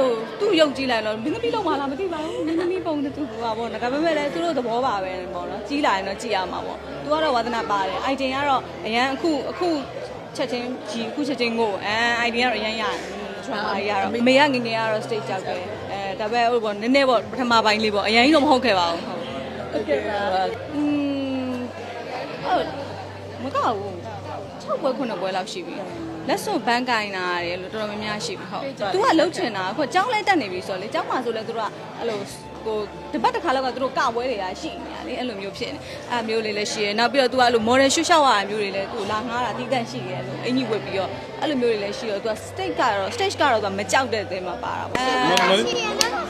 လိုသူ့ရုပ်ကြည့်လိုက်တော့မင်းသမီးလုံးမလားမသိပါဘူးမင်းသမီးပုံတူပါပေါ့နော်ဒါပေမဲ့လည်းသူတို့သဘောပါပဲပေါ့နော်ကြီးလာရင်တော့ကြည့်ရမှာပေါ့သူကတော့ဝါသနာပါတယ်အိုင်တင်ကတော့အရန်အခုအခုချက်ချင်းကြီးအခုချက်ချင်းကိုအဲအိုင်တင်ကတော့အရန်ရတယ် drama ကြီးကတော့မေကငငယ်ကတော့ stage ကြောက်တယ်အဲဒါပေမဲ့ဟိုပေါ့နည်းနည်းပေါ့ပထမပိုင်းလေးပေါ့အရင်ကြီးတော့မဟုတ်ခဲ့ပါဘူးဟုတ်ဟုတ်ကဲ့ပါอืมဟုတ်မကောက်ဘူး6ပွဲ9ပွဲလောက်ရှိပြီ လက်စွပ်ဘန်းကင်နာရတယ်လို့တော်တော်များများရှိပြီဟုတ်။ तू ကလှုပ်ချင်တာအခုကျောင်းလဲတက်နေပြီဆိုတော့လေကျောင်းမှာဆိုလဲသူတို့ကအဲ့လိုကိုတပတ်တစ်ခါလောက်ကသူတို့ကပွဲတွေကရှိနေတာလေအဲ့လိုမျိုးဖြစ်နေအဲ့မျိုးလေးလည်းရှိရယ်နောက်ပြီးတော့ तू ကအဲ့လို model ရှုရှောက်ရတာမျိုးတွေလည်း तू လာငားတာတီးတန့်ရှိရဲလို့အင်ကြီးဝက်ပြီးတော့အဲ့လိုမျိုးတွေလည်းရှိရော तू က stage ကတော့ stage ကတော့ तू မကြောက်တဲ့သင်းမှာပါတာပေါ့အဲ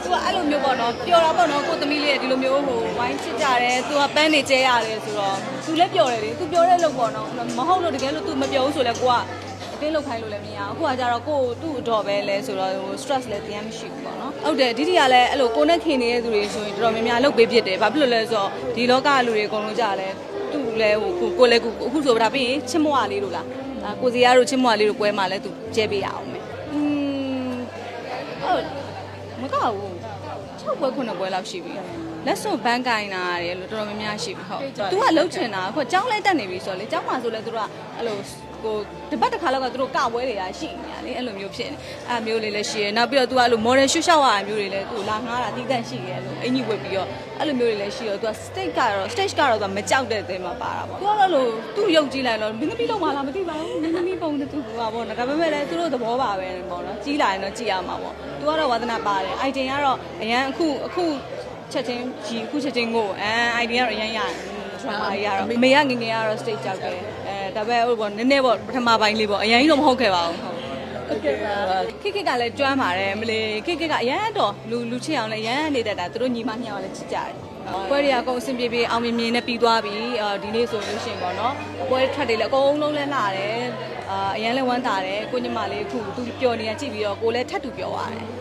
သူကအဲ့လိုမျိုးပေါ့နော်ပျော်တာပေါ့နော်ကိုသမီးလေးကဒီလိုမျိုးဟိုဝိုင်းချစ်ကြတယ်သူကပန်းနေကျဲရတယ်ဆိုတော့သူလည်းပျော်တယ်လေသူပျော်တဲ့လို့ပေါ့နော်မဟုတ်လို့တကယ်လို့သူမပျော်ဘူးဆိုလဲကိုက အတင်းလောက်ခိုင်းလို့လည်းမရဘူးအခုကကြတော့ကိုသူ့အတော်ပဲလဲဆိုတော့ဟို stress လည်းတရားမရှိဘူးပေါ့နော်ဟုတ်တယ်ဒီဒီကလည်းအဲ့လိုကိုနဲ့ခင်နေတဲ့သူတွေဆိုရင်တော်တော်များများလုပ်ပေးဖြစ်တယ်ဘာဖြစ်လို့လဲဆိုတော့ဒီလောကလူတွေအကုန်လုံးကြလဲသူ့လည်းဟိုကိုကိုလည်းအခုဆိုဒါပြီးရင်ချစ်မွားလေးတို့လားအာကိုစီရတို့ချစ်မွားလေးတို့ကွဲမှလည်းသူကျဲပေးရအောင်မယ်อืมဟုတ်မကောက်ဘူး6ပွဲ9ပွဲလောက်ရှိပြီလက်စွပ်ဘန်းကင်နာရတယ်လို့တော်တော်များများရှိပြီဟုတ် तू ကလှုပ်ချင်တာအခုကျောင်းလဲတက်နေပြီဆိုတော့လေကျောင်းမှာဆိုလဲသူတို့ကအဲ့လိုကိုတပတ်တစ်ခါလောက်ကသူတို့ကပွဲတွေကရှိနေတာလေအဲ့လိုမျိုးဖြစ်နေအဲ့မျိုးလေးလည်းရှိရယ်နောက်ပြီးတော့ तू ကအဲ့လို model ရှုရှောက်ရတာမျိုးတွေလည်း तू လာငားတာတီးတန့်ရှိရဲလို့အင်ကြီးဝက်ပြီးတော့အဲ့လိုမျိုးတွေလည်းရှိရော तू က stage ကတော့ stage ကတော့ तू မကြောက်တဲ့သင်းမှာပါတာပေါ့ तू ကတော့လို့သူ့ရုပ်ကြည့်လိုက်တော့မင်းသမီးလုံးမလားမသိပါဘူးမင်းသမီးပုံတူပါပေါ့နော်ဒါပေမဲ့လည်းသူတို့သဘောပါပဲပေါ့နော်ကြီးလာရင်တော့ကြည့်ရမှာပေါ့ तू ကတော့ဝါသနာပါတယ်အိုင်တင်ကတော့ အရန်အခုအခုချက်ချင်းကြီးအခုချက်ချင်းကိုအဲအိုင်တင်ကတော့အရန်ရတယ် drama ကြီးကတော့မေကငငယ်ကတော့ stage ကြောက်တယ်အဲဒါပေမဲ့ဟိုပေါ့နည်းနည်းပေါ့ပထမပိုင်းလေးပေါ့အရင်ကြီးတော့မဟုတ်ခဲ့ပါဘူးဟုတ်ဟုတ်ကဲ့ပါခိခိကလည်းကျွမ်းပါတယ်မလေးခိခိကအရန်တော့လူလူချစ်အောင်လည်းရန်နေတတ်တာသူတို့ညီမညောင်လည်းချစ်ကြတယ်ပွဲတွေအကုန်အဆင်ပြေပြေအောင်မြင်မြင်နဲ့ပြီးသွားပြီအာဒီနေ့ဆိုလို့ရှိရင်ပေါ့နော်ပွဲထွက်တွေလည်းအကုန်လုံးလဲလှတယ်အာအရန်လည်းဝမ်းသာတယ်ကိုညီမလေးအခုသူပျော်နေတာကြည့်ပြီးတော့ကိုလည်းထပ်တူပျော်ရတယ်